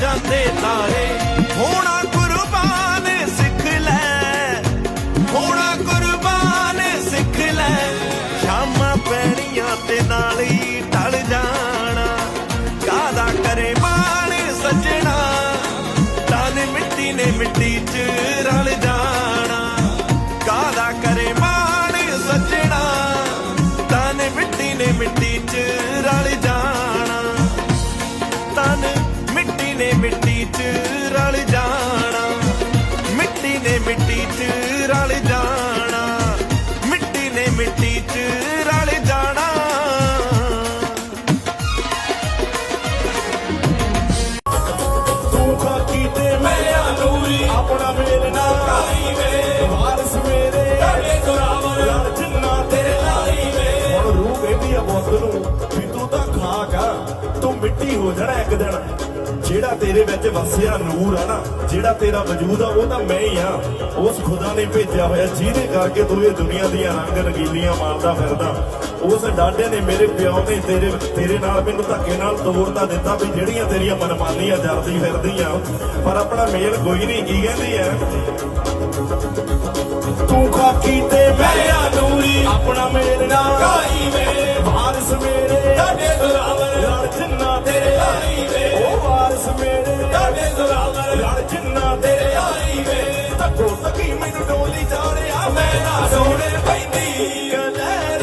ਤਾਰੇ। ਹੋਣਾ ਕੁਰਬਾਨ ਸਿੱਖ ਲੈ। ਹੋਣਾ ਕੁਰਬਾਨ ਸਿੱਖ ਲੈ। ਸ਼ਾਮਾਂ ਪੈਣੀਆਂ ਤੇ ਨਾਲ ਹੀ ਢਲ ਜਾਣਾ। ਕਾਦਾ ਕਰੇ ਮਾਣ ਸੱਜਣਾ। ਤਨ ਮਿੱਟੀ ਨੇ ਮਿੱਟੀ ਚ ਨੇ ਮਿੱਟੀ ਚ ਰਲ ਜਿਹੜਾ ਤੇਰੇ ਵਿੱਚ ਵਸਿਆ ਨੂਰ ਆ ਨਾ, ਜਿਹੜਾ ਤੇਰਾ ਵਜੂਦ ਆ, ਉਹ ਤਾਂ ਮੈਂ ਹੀ ਆ। ਉਸ ਖੁਦਾ ਨੇ ਭੇਜਿਆ ਹੋਇਆ, ਜਿਹਦੇ ਕਰਕੇ ਤੂੰ ਇਹ ਦੁਨੀਆ ਦੀਆਂ ਰੰਗ ਰੰਗੀਲੀਆਂ ਮਾਰਦਾ ਫਿਰਦਾ। ਉਸ ਡਾਡੇ ਨੇ ਮੇਰੇ ਪਿਓ ਨੇ ਤੇਰੇ ਤੇਰੇ ਨਾਲ ਮੈਨੂੰ ਧੱਕੇ ਨਾਲ ਤੋੜਤਾ ਦਿੱਤਾ ਵੀ ਜਿਹੜੀਆਂ ਤੇਰੀਆਂ ਮਨਮਾਨੀਆਂ ਜਰਦੀ ਫਿਰਦੀਆਂ। ਪਰ ਆਪਣਾ ਮੇਲ ਕੋਈ ਨਹੀਂ, ਕੀ ਕਹਿੰਦੀ ਐ? ਤੂੰ ਖਾਕੀ ਤੇ ਮੈਂ ਆ ਨੂਰੀ, ਆਪਣਾ ਨਾ ਤੇਰੇ ਆਈ ਵੇ। ਤੱਕੋ ਸਕੀ ਮੈਨੂੰ ਡੋਲੀ ਜਾ ਰਿਹਾ ਮੈਂ ਨਾ ਸੋਹਣੇ ਪੈਂਦੀ। ਲੈ